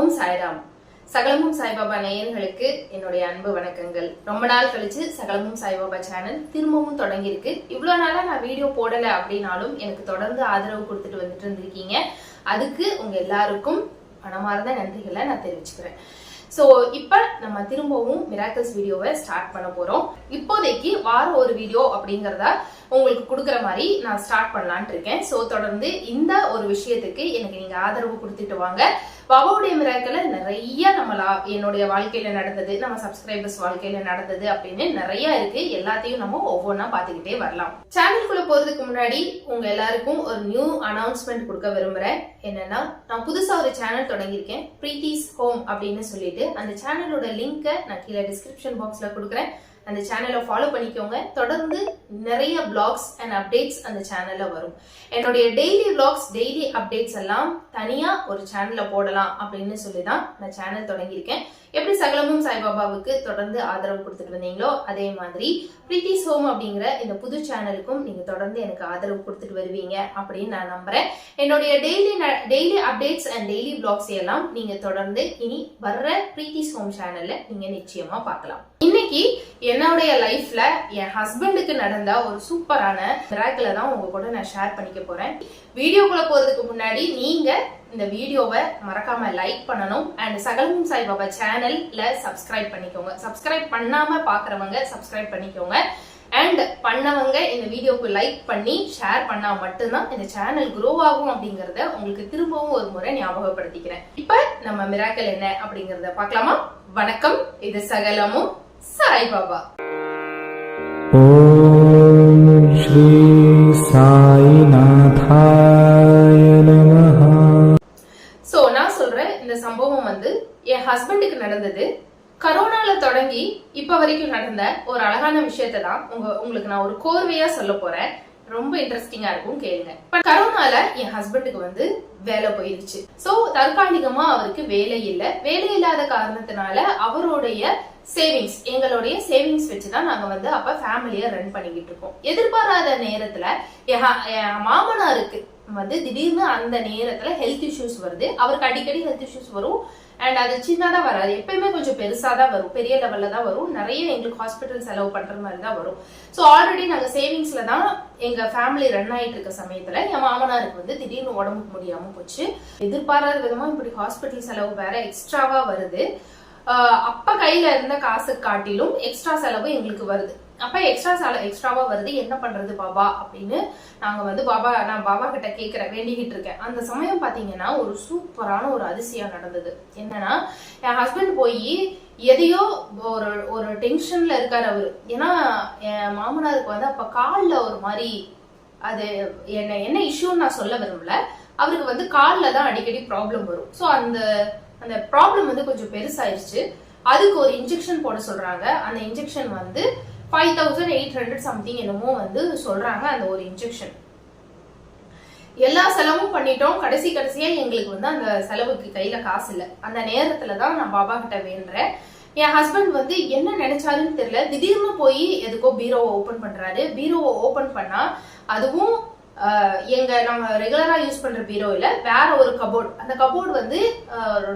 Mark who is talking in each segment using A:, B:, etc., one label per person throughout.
A: ஓம் சாய்ராம். சகலமும் சாய்பாபா நேயர்களுக்கு என்னுடைய அன்பு வணக்கங்கள். ரொம்ப நாள் கழிச்சு சகலமும் சாய்பாபா சேனல் திரும்பவும் தொடங்கியிருக்கு. இவ்வளவு நாளா நான் வீடியோ போடல அப்படின்னாலும் எனக்கு தொடர்ந்து ஆதரவு கொடுத்துட்டு வந்துட்டு இருந்திருக்கீங்க. அதுக்கு உங்க எல்லாருக்கும் மனமார்ந்த நன்றிகளை நான் தெரிவிச்சுக்கிறேன். ஸோ இப்போ நம்ம திரும்பவும் மிராக்கல்ஸ் வீடியோவை ஸ்டார்ட் பண்ண போறோம். இப்போதைக்கு வாரம் ஒரு வீடியோ அப்படிங்கறத உங்களுக்கு கொடுக்குற மாதிரி நான் ஸ்டார்ட் பண்ணலான் இருக்கேன். ஸோ தொடர்ந்து இந்த ஒரு விஷயத்துக்கு எனக்கு நீங்க ஆதரவு கொடுத்துட்டு வாங்க. பாபாவுடைய மிராக்கல நிறைய நம்ம லா- என்னுடைய வாழ்க்கையில நடந்தது நம்ம சப்ஸ்கிரைபர்ஸ் வாழ்க்கையில நடந்தது அப்படின்னு நிறைய இருக்கு. எல்லாத்தையும் நம்ம ஒவ்வொன்றா பார்த்துக்கிட்டே வரலாம். சேனல்குள்ள போறதுக்கு முன்னாடி உங்க எல்லாருக்கும் ஒரு நியூ அனௌன்ஸ்மெண்ட் கொடுக்க விரும்புறேன். என்னன்னா நான் புதுசா ஒரு சேனல் தொடங்கியிருக்கேன் பிரீத்திஸ் ஹோம் அப்படின்னு சொல்லிட்டு. அந்த சேனலோட லிங்கை நான் கீழே டிஸ்கிரிப்ஷன் பாக்ஸ்ல கொடுக்குறேன். அந்த சேனலை ஃபாலோ பண்ணிக்கோங்க. தொடர்ந்து நிறைய பிளாக்ஸ் அண்ட் அப்டேட்ஸ் அந்த சேனலில் வரும். என்னுடைய டெய்லி பிளாக்ஸ் டெய்லி அப்டேட்ஸ் எல்லாம் தனியாக ஒரு சேனலில் போடலாம் அப்படின்னு சொல்லி தான் நான் சேனல் தொடங்கியிருக்கேன். எப்படி சகலமும் சாய்பாபாவுக்கு தொடர்ந்து ஆதரவு கொடுத்துட்டு வந்தீங்களோ அதே மாதிரி பிரீத்திஸ் ஹோம் அப்படிங்கிற இந்த புது சேனலுக்கும் நீங்கள் தொடர்ந்து எனக்கு ஆதரவு கொடுத்துட்டு வருவீங்க அப்படின்னு நான் நம்புகிறேன் என்னுடைய daily daily updates and daily blogs எல்லாம் நீங்கள் தொடர்ந்து இனி வர்ற பிரீத்திஸ் ஹோம் சேனலில் நீங்கள் நிச்சயமாக பார்க்கலாம். இன்னைக்கு என்னுடைய லைஃப்ல என் ஹஸ்பண்டுக்கு நடந்த ஒரு சூப்பரான மிராக்கிள தான் உங்க கூட நான் ஷேர் பண்ணிக்க போறேன். வீடியோக்குள்ள போறதுக்கு முன்னாடி நீங்க இந்த வீடியோவை மறக்காம லைக் பண்ணணும். அண்ட் சகலமும் சாய்பாபா சேனல்ல சப்ஸ்கிரைப் பண்ணிக்கோங்க. சப்ஸ்கிரைப் பண்ணாம பாக்குறவங்க சப்ஸ்கிரைப் பண்ணிக்கோங்க. அண்ட் பண்ணவங்க இந்த வீடியோக்கு லைக் பண்ணி ஷேர் பண்ணா மட்டும்தான் இந்த சேனல் குரோ ஆகும் அப்படிங்கறத உங்களுக்கு திரும்பவும் ஒரு முறை ஞாபகப்படுத்திக்கிறேன். இப்ப நம்ம மிராக்கல் என்ன அப்படிங்கறத பார்க்கலாமா? வணக்கம். இது சகலமும் சாய்பாபா
B: ॐ श्री साईनाथाय नमः
A: சோ நான் சொல்றேன் இந்த சம்பவம் வந்து என் ஹஸ்பண்டுக்கு நடந்தது கரோனால தொடங்கி இப்ப வரைக்கும் நடந்த ஒரு அழகான விஷயத்தை தான் உங்க உங்களுக்கு நான் ஒரு கோர்வையா சொல்ல போறேன் ரொம்ப இன்ட்ரெஸ்டிங்கா இருக்கும் கேளுங்க இப்ப கரோனால என் ஹஸ்பண்டுக்கு வந்து வேலை போயிருச்சு சோ தற்காலிகமா அவருக்கு வேலை இல்ல வேலை இல்லாத காரணத்தினால அவருடைய சேவிங்ஸ் எங்களுடைய சேவிங்ஸ் வச்சுதான் நாங்க வந்து அப்ப ஃபேமிலிய ரன் பண்ணிக்கிட்டு இருக்கோம். எதிர்பாராத நேரத்துல என் என் மாமனாருக்கு வந்து திடீர்னு அந்த நேரத்துல ஹெல்த் இஷ்யூஸ் வருது. அவருக்கு அடிக்கடி ஹெல்த் இஷ்யூஸ் வரும். அண்ட் அது சின்னதா வராது. எப்பயுமே கொஞ்சம் பெருசா தான் வரும். பெரிய லெவல்ல தான் வரும். நிறைய எங்களுக்கு ஹாஸ்பிட்டல் செலவு பண்ற மாதிரி தான் வரும். ஸோ ஆல்ரெடி நாங்க சேவிங்ஸ்ல தான் எங்க ஃபேமிலி ரன் ஆயிட்டு இருக்க சமயத்துல என் மாமனாருக்கு வந்து திடீர்னு உடம்புக்கு முடியாம போச்சு. எதிர்பாராத விதமா இப்படி ஹாஸ்பிட்டல் செலவு வேற எக்ஸ்ட்ராவா வருது. அப்ப கையில இருந்த காசு காட்டிலும் எக்ஸ்ட்ரா செலவு எங்களுக்கு வருது. அப்ப எக்ஸ்ட்ரா செலவு எக்ஸ்ட்ராவா வருது. என்ன பண்றது பாபா அப்படின்னு நாங்க வந்து பாபா நான் பாபா கிட்ட கேக்குறேன் வேண்டிக்கிட்டு இருக்கேன். அந்த சமயம் பாத்தீங்கன்னா ஒரு சூப்பரான ஒரு அதிசயம் நடந்தது. என்னன்னா என் ஹஸ்பண்ட் போய் எதையோ ஒரு ஒரு டென்ஷன்ல இருக்காரு அவரு. ஏன்னா என் மாமனாருக்கு வந்து அப்ப கால்ல ஒரு மாதிரி அது என்ன என்ன இஷ்யூன்னு நான் சொல்ல விரும்பல. அவருக்கு வந்து கால்ல தான் அடிக்கடி ப்ராப்ளம் வரும். ஸோ அந்த அந்த ப்ராப்ளம் வந்து கொஞ்சம் பெருசாயிருச்சு. அதுக்கு ஒரு இன்ஜெக்ஷன் போட சொல்றாங்க. அந்த இன்ஜெக்ஷன் வந்து five thousand eight hundred something என்னமோ வந்து சொல்றாங்க அந்த ஒரு இன்ஜெக்ஷன் எல்லா செலவும் பண்ணிட்டோம். கடைசி கடைசியா எங்களுக்கு வந்து அந்த செலவுக்கு கையில காசு இல்ல. அந்த நேரத்துல தான் நான் பாபா கிட்ட வேண்டுறேன். என் ஹஸ்பண்ட் வந்து என்ன நினைச்சாருன்னு தெரியல. திடீர்னு போய் எதுக்கோ பீரோவை ஓபன் பண்றாரு. பீரோவை ஓபன் பண்ணா அதுவும் எங்க நம்ம ரெகுலரா யூஸ் பண்ற பீரோ இல்ல வேற ஒரு கபோர்ட் அந்த கபோர்டு வந்து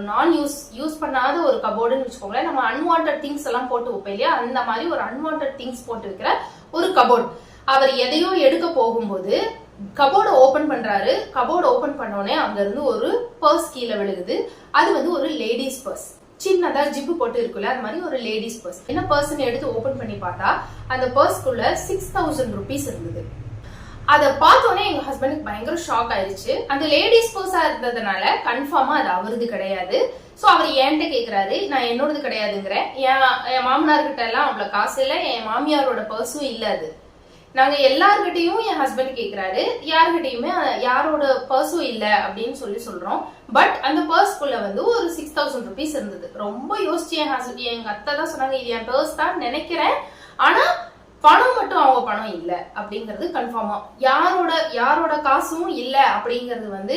A: நான் யூஸ் யூஸ் பண்ணாத ஒரு கபோர்டுன்னு வச்சுக்கோங்களேன். நம்ம அன்வான்ட் திங்ஸ் எல்லாம் போட்டு வைப்போம் இல்லையா? அந்த மாதிரி ஒரு அன்வான்ட் திங்ஸ் போட்டு வைக்கிற ஒரு கபோர்ட் அவர் எதையோ எடுக்க போகும்போது கபோர்டை ஓபன் பண்றாரு. கபோர்டு ஓபன் பண்ணோடனே அங்க இருந்து ஒரு பர்ஸ் கீழே விழுகுது. அது வந்து ஒரு லேடிஸ் பர்ஸ் சின்னதா ஜிப்பு போட்டு இருக்குல்ல அந்த மாதிரி ஒரு லேடிஸ் பர்ஸ் என்ன பர்சன் எடுத்து ஓபன் பண்ணி பார்த்தா அந்த பர்ஸ்க்குள்ள சிக்ஸ் தௌசண்ட் ருபீஸ் இருந்தது. அதை பார்த்தோன்னே எங்க ஹஸ்பண்டுக்கு பயங்கர ஷாக் ஆயிடுச்சு. அந்த லேடிஸ் பர்ஸா இருந்ததுனால கன்ஃபார்மா அது அவரது கிடையாது. ஸோ அவர் என்கிட்ட கேட்குறாரு நான் என்னோடது கிடையாதுங்கிறேன். என் என் மாமனார் எல்லாம் அவ்வளவு காசு இல்லை என் மாமியாரோட பர்ஸும் இல்லை அது. நாங்க எல்லார்கிட்டையும் என் ஹஸ்பண்ட் கேட்குறாரு யார்கிட்டையுமே யாரோட பர்ஸும் இல்லை அப்படின்னு சொல்லி சொல்றோம். பட் அந்த பர்ஸ்க்குள்ள வந்து ஒரு சிக்ஸ் தௌசண்ட் ருபீஸ் இருந்தது. ரொம்ப யோசிச்சு என் ஹஸ்பண்ட் எங்க அத்தை தான் சொன்னாங்க இது என் பர்ஸ் தான் நினைக்கிறேன். ஆனா பணம் மட்டும் அவங்க பணம் இல்ல அப்படிங்கிறது கன்ஃபார்மா யாரோட யாரோட காசும் இல்ல அப்படிங்கிறது வந்து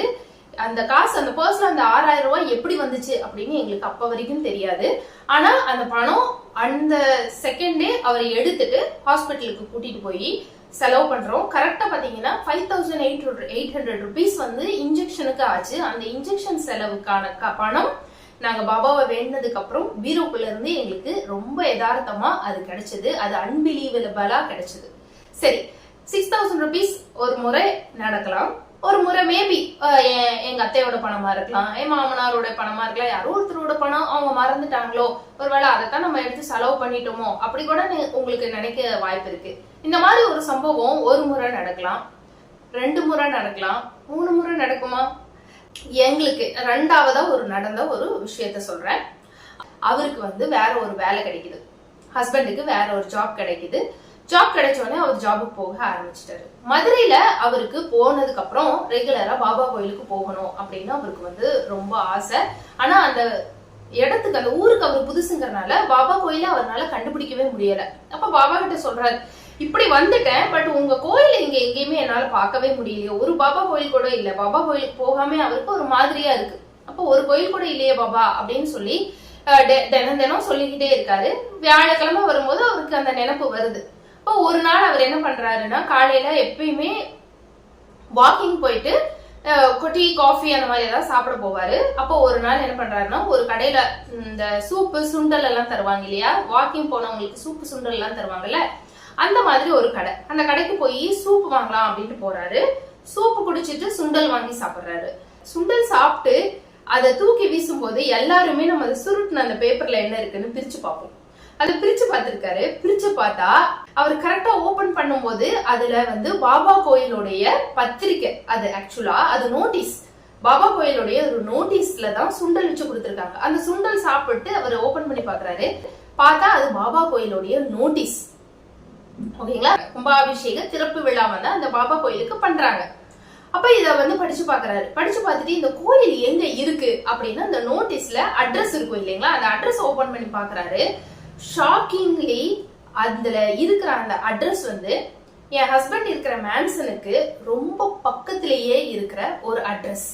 A: அந்த காசு அந்த பர்சன் அந்த ஆறாயிரம் ரூபாய் எப்படி வந்துச்சு அப்படின்னு எங்களுக்கு அப்ப வரைக்கும் தெரியாது. ஆனா அந்த பணம் அந்த செகண்டே அவரை எடுத்துட்டு ஹாஸ்பிட்டலுக்கு கூட்டிட்டு போய் செலவு பண்றோம். கரெக்டா பாத்தீங்கன்னா five thousand eight eight hundred rupees வந்து இன்ஜெக்ஷனுக்கு ஆச்சு. அந்த இன்ஜெக்ஷன் செலவுக்கான க- பணம் நாங்க பாபாவை வேண்டினதுக்கு அப்புறம் பீரோக்குள்ள இருந்து எங்களுக்கு ரொம்ப யதார்த்தமா அது கிடைச்சது. அது அன்பிலீவபிளா கிடைச்சது. சரி சிக்ஸ் தௌசண்ட் ருபீஸ் ஒரு முறை நடக்கலாம். ஒரு முறை மேபி எங்க அத்தையோட பணமா இருக்கலாம் என் மாமனாரோட பணமா இருக்கலாம் யாரோ ஒருத்தரோட பணம் அவங்க மறந்துட்டாங்களோ ஒருவேளை அதைத்தான் நம்ம எடுத்து செலவு பண்ணிட்டோமோ அப்படி கூட உங்களுக்கு நினைக்க வாய்ப்பு இருக்கு. இந்த மாதிரி ஒரு சம்பவம் ஒரு முறை நடக்கலாம் ரெண்டு முறை நடக்கலாம் மூணு முறை நடக்குமா? எங்களுக்கு ரெண்டாவதா ஒரு நடந்த ஒரு விஷயத்த சொல்றேன். அவருக்கு வந்து வேற ஒரு வேலை கிடைக்குது. ஹஸ்பண்டுக்கு வேற ஒரு ஜாப் கிடைக்குது. ஜாப் கிடைச்ச உடனே அவர் ஜாபுக்கு போக ஆரம்பிச்சிட்டாரு. மதுரையில அவருக்கு போனதுக்கு அப்புறம் ரெகுலரா பாபா கோயிலுக்கு போகணும் அப்படின்னு அவருக்கு வந்து ரொம்ப ஆசை. ஆனா அந்த இடத்துக்கு அந்த ஊருக்கு அவர் புதுசுங்கிறனால பாபா கோயில அவரால் கண்டுபிடிக்கவே முடியல. அப்ப பாபா கிட்ட சொல்றாரு இப்படி வந்துட்டேன் பட் உங்க கோயில் இங்க எங்கேயுமே என்னால பார்க்கவே முடியலையே. ஒரு பாபா கோயில் கூட இல்ல. பாபா கோயிலுக்கு போகாம அவருக்கு ஒரு மாதிரியா இருக்கு. அப்போ ஒரு கோயில் கூட இல்லையே பாபா அப்படின்னு சொல்லி டெ- தினம் தினம் சொல்லிக்கிட்டே இருக்காரு. வியாழக்கிழமை வரும்போது அவருக்கு அந்த நினைப்பு வருது. அப்போ ஒரு நாள் அவர் என்ன பண்றாருன்னா காலையில எப்பயுமே வாக்கிங் போயிட்டு டீ காஃபி அந்த மாதிரி ஏதாவது சாப்பிட போவாரு. அப்போ ஒரு நாள் என்ன பண்றாருன்னா ஒரு கடையில இந்த சூப்பு சுண்டல் எல்லாம் தருவாங்க இல்லையா? வாக்கிங் போனவங்களுக்கு சூப்பு சுண்டல் எல்லாம் தருவாங்கல்ல? அந்த மாதிரி ஒரு கடை. அந்த கடைக்கு போய் சூப் வாங்கலாம் அப்படின்ட்டு போறாரு. சூப்பு குடிச்சிட்டு சுண்டல் வாங்கி சாப்பிடுறாரு. சுண்டல் சாப்பிட்டு அதை தூக்கி வீசும் போது எல்லாருமே நம்ம அதை சுருட்டுன அந்த பேப்பர்ல என்ன இருக்குன்னு பிரிச்சு பார்ப்போம். அதை பிரிச்சு பார்த்திருக்காரு. பிரிச்சு பார்த்தா அவர் கரெக்டா ஓபன் பண்ணும்போது அதுல வந்து பாபா கோயிலுடைய பத்திரிக்கை அது ஆக்சுவலா அது நோட்டீஸ் பாபா கோயிலுடைய ஒரு நோட்டீஸ்ல தான் சுண்டல் வச்சு கொடுத்துருக்காங்க. அந்த சுண்டல் சாப்பிட்டு அவர் ஓபன் பண்ணி பாக்குறாரு பார்த்தா அது பாபா கோயிலுடைய நோட்டீஸ் ஓகேங்களா? கும்பாபிஷேக திறப்பு விழா வந்து அந்த பாபா கோயிலுக்கு பண்றாங்க. அப்ப இத வந்து படிச்சு பாக்குறாரு. படிச்சு பார்த்துட்டு இந்த கோயில் எங்க இருக்கு அப்படின்னா அந்த நோட்டீஸ்ல அட்ரஸ் இருக்கும் இல்லைங்களா? அந்த அட்ரஸ் ஓபன் பண்ணி பாக்குறாரு. ஷாக்கிங்லி அதுல இருக்கிற அந்த அட்ரஸ் வந்து என் ஹஸ்பண்ட் இருக்கிற மேன்சனுக்கு ரொம்ப பக்கத்திலேயே இருக்கிற ஒரு அட்ரஸ்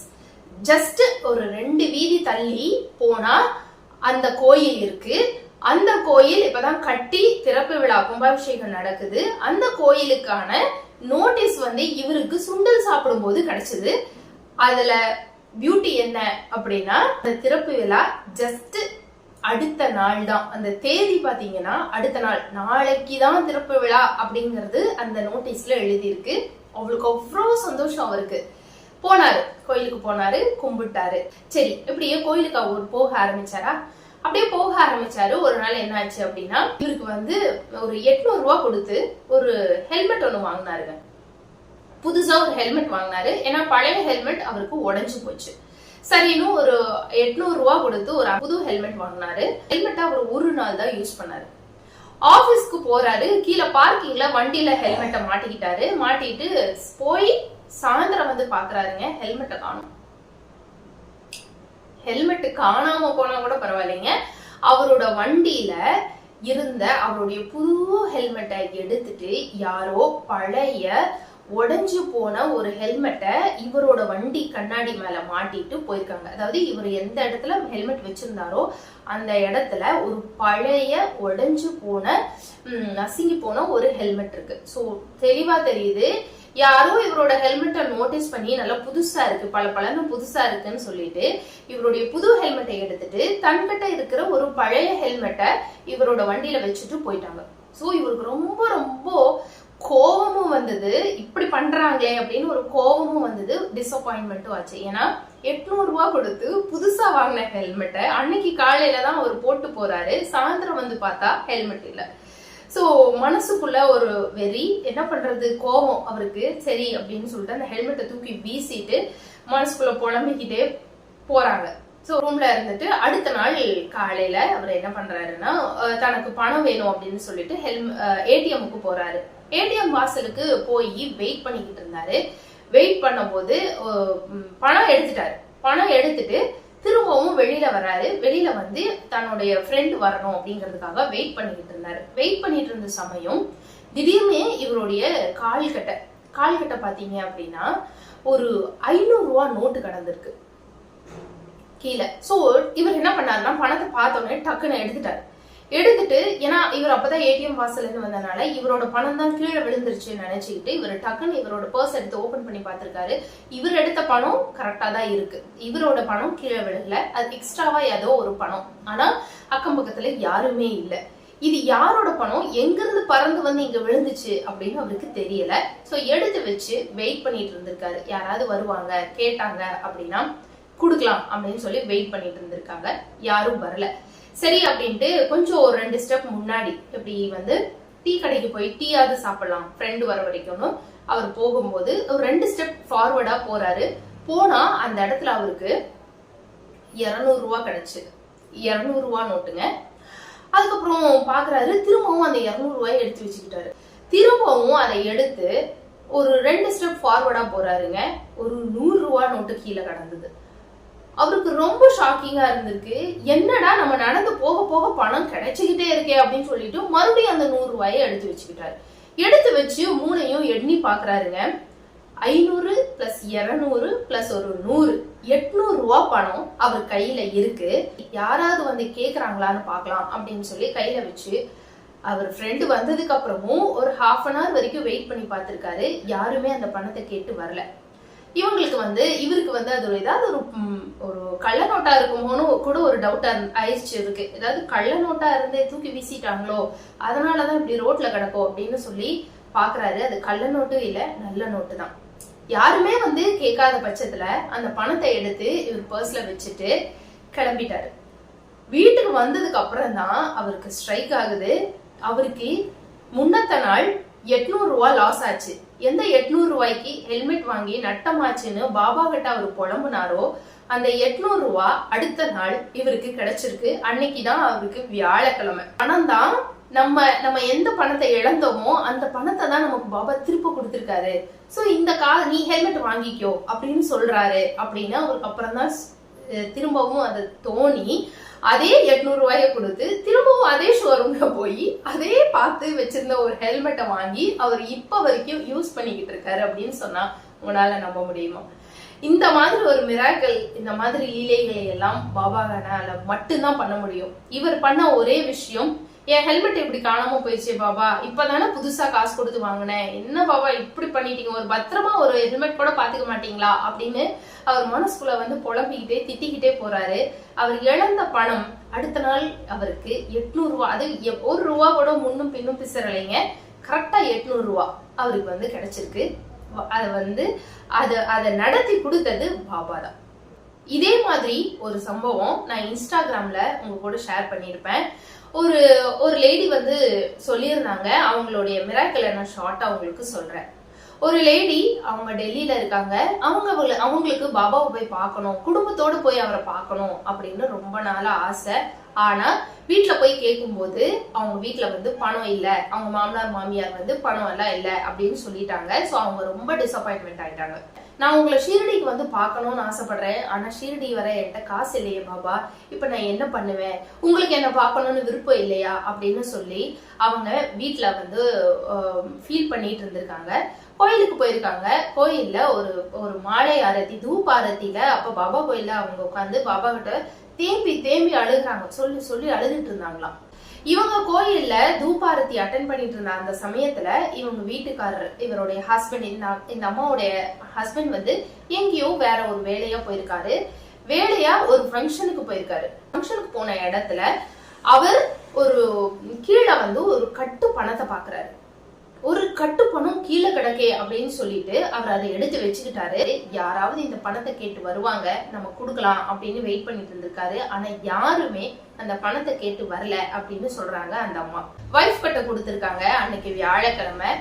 A: ஜஸ்ட் ஒரு ரெண்டு வீதி தள்ளி போனா அந்த கோயில் இருக்கு. அந்த கோயில் இப்பதான் கட்டி திறப்பு விழா கும்பாபிஷேகம் நடக்குது. அந்த கோயிலுக்கான நோட்டீஸ் வந்து இவருக்கு சுண்டல் சாப்பிடும் போது கிடைச்சது. அதுல பியூட்டி என்ன அப்படின்னா அந்த திறப்பு விழா ஜஸ்ட் அடுத்த நாள் தான் அந்த தேதி பாத்தீங்கன்னா அடுத்த நாள். நாளைக்கு தான் திறப்பு விழா அப்படிங்கிறது அந்த நோட்டீஸ்ல எழுதியிருக்கு. அவளுக்கு அவ்வளோ சந்தோஷம் அவருக்கு. போனாரு கோயிலுக்கு போனாரு கும்பிட்டாரு. சரி இப்படியே கோயிலுக்கு அவர் போக ஆரம்பிச்சாரா? அப்படியே போக ஆரம்பிச்சாரு. ஒரு நாள் என்ன ஆச்சு அப்படின்னா இவருக்கு வந்து ஒரு எட்நூறு ரூபா கொடுத்து ஒரு ஹெல்மெட் ஒன்று வாங்கினாருங்க. புதுசா ஒரு ஹெல்மெட் வாங்கினாரு. ஏன்னா பழைய ஹெல்மெட் அவருக்கு உடஞ்சு போச்சு. சரின்னு ஒரு எட்நூறு ரூபா கொடுத்து ஒரு புது ஹெல்மெட் வாங்கினாரு. ஹெல்மெட்டை அவர் ஒரு நாள் தான் யூஸ் பண்ணாரு. ஆபீஸ்க்கு போறாரு. கீழே பார்க்கிங்ல வண்டியில ஹெல்மெட்டை மாட்டிக்கிட்டாரு. மாட்டிட்டு போய் சாயந்தரம் வந்து பாக்குறாருங்க. ஹெல்மெட்டை காணும். ஹெல்மெட் காணாம போனா கூட பரவாயில்லைங்க. அவரோட வண்டியில இருந்த அவருடைய புது ஹெல்மெட்டை எடுத்துட்டு யாரோ பழைய உடஞ்சு போன ஒரு ஹெல்மெட்டை இவரோட வண்டி கண்ணாடி மேல மாட்டிட்டு போயிருக்காங்க. அதாவது இவர் எந்த இடத்துல ஹெல்மெட் வச்சிருந்தாரோ அந்த இடத்துல ஒரு பழைய உடஞ்சு போன நசுங்கி போன ஒரு ஹெல்மெட் இருக்கு. ஸோ தெளிவா தெரியுது. யாரோ இவரோட ஹெல்மெட்டை நோட்டீஸ் பண்ணி நல்லா புதுசா இருக்கு பல பலன்னு புதுசா இருக்குன்னு சொல்லிட்டு இவருடைய புது ஹெல்மெட்டை எடுத்துட்டு தன்கிட்ட இருக்கிற ஒரு பழைய ஹெல்மெட்டை இவரோட வண்டியில வச்சுட்டு போயிட்டாங்க. ஸோ இவருக்கு ரொம்ப ரொம்ப கோபமும் வந்தது. இப்படி பண்றாங்களே அப்படின்னு ஒரு கோபமும் வந்தது டிசப்பாயின்மெண்ட்டும் ஆச்சு. ஏன்னா எட்நூறு கொடுத்து புதுசா வாங்கின ஹெல்மெட்டை அன்னைக்கு காலையில தான் அவர் போட்டு போறாரு. சாயந்தரம் வந்து பார்த்தா ஹெல்மெட் இல்லை. ஸோ மனசுக்குள்ள ஒரு வெறி என்ன பண்றது கோபம் அவருக்கு. சரி அப்படின்னு சொல்லிட்டு அந்த ஹெல்மெட்டை தூக்கி வீசிட்டு மனசுக்குள்ள புலம்பிக்கிட்டே போறாங்க. ஸோ ரூம்ல இருந்துட்டு அடுத்த நாள் காலையில அவர் என்ன பண்றாருன்னா தனக்கு பணம் வேணும் அப்படின்னு சொல்லிட்டு ஹெல்ம் ஏடிஎம்முக்கு போறாரு. ஏடிஎம் வாசலுக்கு போய் வெயிட் பண்ணிக்கிட்டு இருந்தாரு. வெயிட் பண்ணும்போது பணம் எடுத்துட்டாரு. பணம் எடுத்துட்டு திரும்பவும் வெளியில வராரு. வெளியில வந்து தன்னுடைய ஃப்ரெண்ட் வரணும் அப்படிங்கிறதுக்காக வெயிட் பண்ணிக்கிட்டு இருந்தாரு. வெயிட் பண்ணிட்டு இருந்த சமயம் திடீர்னு இவருடைய கால்கட்டை கால்கட்டை பாத்தீங்க அப்படின்னா ஒரு ஐநூறு ரூபா நோட்டு கடந்திருக்கு. கீழே. ஸோ இவர் என்ன பண்ணாருன்னா பணத்தை பார்த்தோன்னே டக்குன்னு எடுத்துட்டாரு. எடுத்துட்டு ஏன்னா இவர் அப்பதான் ஏடிஎம் வாசல் இருந்து வந்தனால இவரோட பணம் தான் கீழே விழுந்துருச்சுன்னு நினைச்சுக்கிட்டு இவர் டக்குன்னு இவரோட பர்ஸ் எடுத்து ஓபன் பண்ணி பார்த்திருக்காரு. இவர் எடுத்த பணம் கரெக்டா தான் இருக்கு. இவரோட பணம் கீழே விழுகல. அது எக்ஸ்ட்ராவா ஏதோ ஒரு பணம். ஆனா அக்கம் பக்கத்துல யாருமே இல்ல. இது யாரோட பணம்? எங்கிருந்து பறந்து வந்து இங்க விழுந்துச்சு அப்படின்னு அவருக்கு தெரியல. சோ எடுத்து வச்சு வெயிட் பண்ணிட்டு இருந்திருக்காரு. யாராவது வருவாங்க கேட்டாங்க அப்படின்னா கொடுக்கலாம் அப்படின்னு சொல்லி வெயிட் பண்ணிட்டு இருந்திருக்காங்க. யாரும் வரல. சரி அப்படின்ட்டு கொஞ்சம் ஒரு ரெண்டு ஸ்டெப் முன்னாடி இப்படி வந்து டீ கடைக்கு போய் டீயாவது சாப்பிடலாம். ஃப்ரெண்டு வர வரைக்கும்னு அவர் போகும்போது ஒரு ரெண்டு ஸ்டெப் ஃபார்வர்டா போறாரு. போனா அந்த இடத்துல அவருக்கு இரநூறுவா ரூபா கிடைச்சு. இருநூறு ரூபா நோட்டுங்க. அதுக்கப்புறம் பாக்குறாரு திரும்பவும் அந்த இரநூறுவாயை எடுத்து வச்சுக்கிட்டாரு. திரும்பவும் அதை எடுத்து ஒரு ரெண்டு ஸ்டெப் ஃபார்வர்டா போறாருங்க. ஒரு நூறு ரூபா நோட்டு கீழே கடந்தது. அவருக்கு ரொம்ப ஷாக்கிங்கா இருந்திருக்கு. என்னடா நம்ம நடந்து போக போக பணம் கிடைச்சுக்கிட்டே இருக்கே அப்படின்னு சொல்லிட்டு மறுபடியும் அந்த நூறு ரூபாயை எடுத்து வச்சுக்கிட்டாரு. எடுத்து வச்சு மூணையும் எண்ணி பாக்குறாருங்க. ஐநூறு பிளஸ் இருநூறு பிளஸ் ஒரு நூறு எட்நூறு ரூபா பணம் அவர் கையில இருக்கு. யாராவது வந்து கேக்குறாங்களான்னு பார்க்கலாம் அப்படின்னு சொல்லி கையில வச்சு அவர் ஃப்ரெண்டு வந்ததுக்கு அப்புறமும் ஒரு ஹாஃப் அன் ஹவர் வரைக்கும் வெயிட் பண்ணி பார்த்திருக்காரு. யாருமே அந்த பணத்தை கேட்டு வரல. இவங்களுக்கு வந்து இவருக்கு வந்து அது ஒரு ஏதாவது ஒரு ஒரு கள்ள நோட்டா இருக்குமோன்னு கூட ஒரு டவுட்டா ஆயிடுச்சு இருக்கு. ஏதாவது கள்ள நோட்டா இருந்தே தூக்கி வீசிட்டாங்களோ அதனாலதான் இப்படி ரோட்ல கிடக்கும் அப்படின்னு சொல்லி பாக்குறாரு. அது கள்ள நோட்டும் இல்ல நல்ல நோட்டு தான். யாருமே வந்து கேட்காத பட்சத்துல அந்த பணத்தை எடுத்து இவர் பர்ஸ்ல வச்சுட்டு கிளம்பிட்டாரு. வீட்டுக்கு வந்ததுக்கு அப்புறம் தான் அவருக்கு ஸ்ட்ரைக் ஆகுது. அவருக்கு முன்னத்த நாள் எட்நூறு ரூபாய் லாஸ் ஆச்சு. எந்த எட்நூறு ரூபாய்க்கு ஹெல்மெட் வாங்கி நட்டமாச்சுன்னு பாபா கிட்ட அவர் புலம்புனாரோ அந்த எட்நூறு ரூபா அடுத்த நாள் இவருக்கு கிடைச்சிருக்கு. அன்னைக்கு தான் அவருக்கு வியாழக்கிழமை. பணம் தான் நம்ம நம்ம எந்த பணத்தை இழந்தோமோ அந்த பணத்தை தான் நமக்கு பாபா திருப்ப கொடுத்துருக்காரு. சோ இந்த கா நீ ஹெல்மெட் வாங்கிக்கோ அப்படின்னு சொல்றாரு அப்படின்னு அவருக்கு அப்புறம் தான் திரும்பவும் அதை தோணி அதே எட்நூறு ரூபாயை கொடுத்து திரும்பவும் அதே ஷோரூம்ல போய் அதே பார்த்து வச்சிருந்த ஒரு ஹெல்மெட்டை வாங்கி அவர் இப்ப வரைக்கும் யூஸ் பண்ணிக்கிட்டு இருக்காரு அப்படின்னு சொன்னா உங்களால நம்ப முடியுமா? இந்த மாதிரி ஒரு மிராக்கள் இந்த மாதிரி லீலைகளை எல்லாம் பாபா கனால மட்டும்தான் பண்ண முடியும். இவர் பண்ண ஒரே விஷயம் என் ஹெல்மெட் இப்படி காணாம போயிடுச்சு பாபா. இப்பதானே புதுசா காசு கொடுத்து வாங்கினேன். என்ன பாபா இப்படி பண்ணிட்டீங்க? ஒரு பத்திரமா ஒரு ஹெல்மெட் கூட பாத்துக்க மாட்டீங்களா? அப்படின்னு அவர் மனசுக்குள்ள வந்து புலம்பிக்கிட்டே திட்டிக்கிட்டே போறாரு. அவர் இழந்த பணம் அடுத்த நாள் அவருக்கு எட்நூறு ரூபா. அது எ- ஒரு ரூபா கூட முன்னும் பின்னும் பிசறலைங்க. கரெக்டா எட்நூறு ரூபா அவருக்கு வந்து கிடைச்சிருக்கு. அதை வந்து அதை அதை நடத்தி கொடுத்தது பாபா தான். இதே மாதிரி ஒரு சம்பவம் நான் இன்ஸ்டாகிராம்ல உங்க கூட ஷேர் பண்ணியிருப்பேன். ஒரு ஒரு லேடி வந்து சொல்லியிருந்தாங்க அவங்களுடைய மிராக்களை நான் ஷார்ட்டா அவங்களுக்கு சொல்றேன். ஒரு லேடி அவங்க டெல்லியில இருக்காங்க அவங்க அவங்கள- அவங்களுக்கு பாபாவை போய் பார்க்கணும் குடும்பத்தோடு போய் அவரை பார்க்கணும் அப்படின்னு ரொம்ப நாளா ஆசை. ஆனா வீட்டுல போய் கேட்கும்போது அவங்க வீட்டுல வந்து பணம் இல்ல அவங்க மாமனார் மாமியார் வந்து பணம் எல்லாம் இல்ல அப்படின்னு சொல்லிட்டாங்க. சோ அவங்க ரொம்ப டிசப்பாயின்மெண்ட் ஆயிட்டாங்க. நான் உங்களை ஷீரடிக்கு வந்து பார்க்கணும்னு ஆசைப்படுறேன். ஆனா ஷீரடி வர என்கிட்ட காசு இல்லையே பாபா. இப்போ நான் என்ன பண்ணுவேன்? உங்களுக்கு என்ன பார்க்கணும்னு விருப்பம் இல்லையா? அப்படின்னு சொல்லி அவங்க வீட்டில் வந்து ஃபீல் பண்ணிட்டு இருந்திருக்காங்க. கோயிலுக்கு போயிருக்காங்க. கோயில்ல ஒரு ஒரு மாலை ஆரத்தி தூப் ஆரத்தியில அப்ப பாபா கோயில்ல அவங்க உட்காந்து பாபா கிட்ட தேம்பி தேம்பி அழுகுறாங்க. சொல்லி சொல்லி அழுதுட்டு இருந்தாங்களாம். இவங்க கோயில்ல தூபாரதி அட்டன் பண்ணிட்டு இருந்த அந்த சமயத்துல இவங்க வீட்டுக்காரர் இவருடைய ஹஸ்பண்ட் இந்த அம்மாவுடைய ஹஸ்பண்ட் வந்து எங்கேயோ வேற ஒரு வேலையா போயிருக்காரு. வேலையா ஒரு ஃபங்க்ஷனுக்கு போயிருக்காரு. ஃபங்க்ஷனுக்கு போன இடத்துல அவர் ஒரு கீழே வந்து ஒரு கட்டு பணத்தை பாக்குறாரு. ஒரு கட்டு பணம் கீழே கிடக்கே அப்படின்னு சொல்லிட்டு அவர் அதை எடுத்து வச்சுக்கிட்டாரு. யாராவது இந்த பணத்தை கேட்டு வருவாங்க நம்ம கொடுக்கலாம் அப்படின்னு வெயிட் பண்ணிட்டு இருந்திருக்காரு. ஆனா யாருமே அந்த பணத்தை கேட்டு வரல அப்படின்னு சொல்றாங்க அந்த அம்மா. வைஃப் கிட்ட கொடுத்துருக்காங்க அன்னைக்கு வியாழக்கிழமை.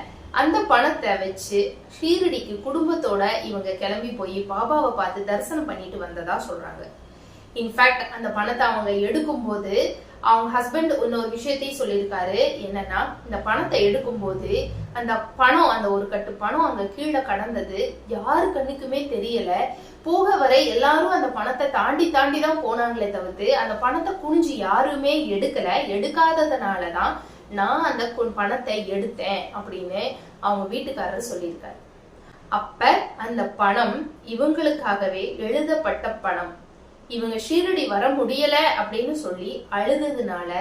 A: அந்த பணத்தை வச்சு ஷீரடிக்கு குடும்பத்தோட இவங்க கிளம்பி போய் பாபாவை பார்த்து தரிசனம் பண்ணிட்டு வந்ததா சொல்றாங்க. இன்ஃபேக்ட் அந்த பணத்தை அவங்க எடுக்கும்போது அவங்க ஹஸ்பண்ட் இன்னொரு விஷயத்தையும் சொல்லியிருக்காரு. என்னன்னா இந்த பணத்தை எடுக்கும்போது அந்த பணம் அந்த ஒரு கட்டு பணம் அங்க கீழே கடந்தது. யாரு கண்ணுக்குமே தெரியல. போக வரை எல்லாரும் அந்த பணத்தை தாண்டி தாண்டி தான் போனாங்களே தவிர்த்து அந்த பணத்தை குனிஞ்சு யாருமே எடுக்கல. எடுக்காததுனாலதான் நான் அந்த பணத்தை எடுத்தேன் அப்படின்னு அவங்க வீட்டுக்காரர் சொல்லியிருக்காரு. அப்ப அந்த பணம் இவங்களுக்காகவே எழுதப்பட்ட பணம். இவங்க ஷீரடி வர முடியல அப்படின்னு சொல்லி அழுததுனால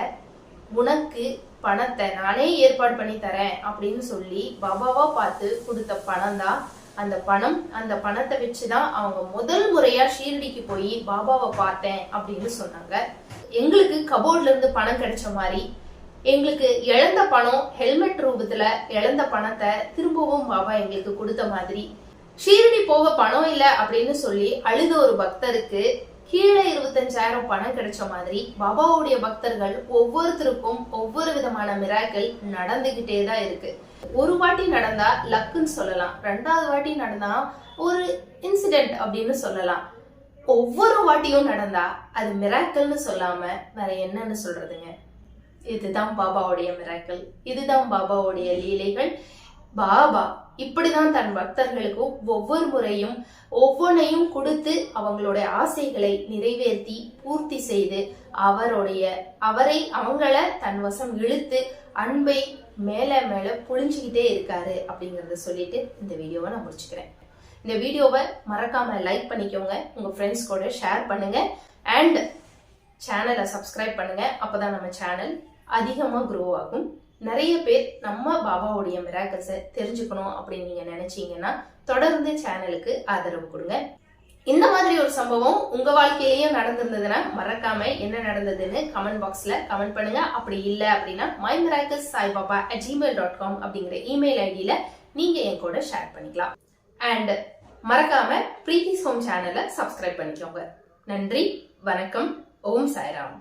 A: உனக்கு பணத்தை நானே ஏற்பாடு பண்ணி தரேன் அப்படின்னு சொல்லி பாபாவா பார்த்து கொடுத்த பணம் தான் அந்த பணம். அந்த பணத்தை வச்சுதான் அவங்க முதல் முறையா ஷீரடிக்கு போய் பாபாவை பார்த்தேன் அப்படின்னு சொன்னாங்க. எங்களுக்கு கபோர்ட்ல இருந்து பணம் கிடைச்ச மாதிரி எங்களுக்கு இழந்த பணம் ஹெல்மெட் ரூபத்துல இழந்த பணத்தை திரும்பவும் பாபா எங்களுக்கு கொடுத்த மாதிரி ஷீரடி போக பணம் இல்லை அப்படின்னு சொல்லி அழுத ஒரு பக்தருக்கு கீழே இருபத்தஞ்சாயிரம் பணம் கிடைச்ச மாதிரி பாபாவுடைய பக்தர்கள் ஒவ்வொருத்தருக்கும் ஒவ்வொரு விதமான மிராக்கள் நடந்துகிட்டே தான் இருக்கு. ஒரு வாட்டி நடந்தா லக்குன்னு சொல்லலாம். ரெண்டாவது வாட்டி நடந்தா ஒரு இன்சிடென்ட் அப்படின்னு சொல்லலாம். ஒவ்வொரு வாட்டியும் நடந்தா அது மிராக்கல்னு சொல்லாம வேற என்னன்னு சொல்றதுங்க? இதுதான் பாபாவுடைய மிராக்கள் இதுதான் பாபாவுடைய லீலைகள். பாபா இப்படிதான் தன் பக்தர்களுக்கு ஒவ்வொரு முறையும் ஒவ்வொன்றையும் கொடுத்து அவங்களுடைய ஆசைகளை நிறைவேற்றி பூர்த்தி செய்து அவருடைய அவரை அவங்கள தன் வசம் இழுத்து அன்பை மேல மேல புழிஞ்சுக்கிட்டே இருக்காரு அப்படிங்கறத சொல்லிட்டு இந்த வீடியோவை நான் முடிச்சுக்கிறேன். இந்த வீடியோவை மறக்காம லைக் பண்ணிக்கோங்க. உங்க ஃப்ரெண்ட்ஸ் கூட ஷேர் பண்ணுங்க. அண்ட் சேனலை சப்ஸ்கிரைப் பண்ணுங்க. அப்பதான் நம்ம சேனல் அதிகமாக க்ரோ ஆகும். நிறைய பேர் நம்ம பாபாவுடைய மிராக்கல்ஸை தெரிஞ்சுக்கணும் அப்படின்னு நீங்கள் நினைச்சீங்கன்னா தொடர்ந்து சேனலுக்கு ஆதரவு கொடுங்க. இந்த மாதிரி ஒரு சம்பவம் உங்க வாழ்க்கையிலயும் நடந்திருந்ததுன்னா மறக்காம என்ன நடந்ததுன்னு கமெண்ட் பாக்ஸ்ல கமெண்ட் பண்ணுங்க. அப்படி இல்லை அப்படின்னா my miracles Saibaba at Gmail dot com அப்படிங்கிற இமெயில் ஐடியில நீங்க என் கூட ஷேர் பண்ணிக்கலாம். அண்ட் மறக்காம பிரீத்திஸ் ஹோம் சேனலை சப்ஸ்கிரைப் பண்ணிக்கோங்க. நன்றி வணக்கம் ஓம் சாய்ராம்.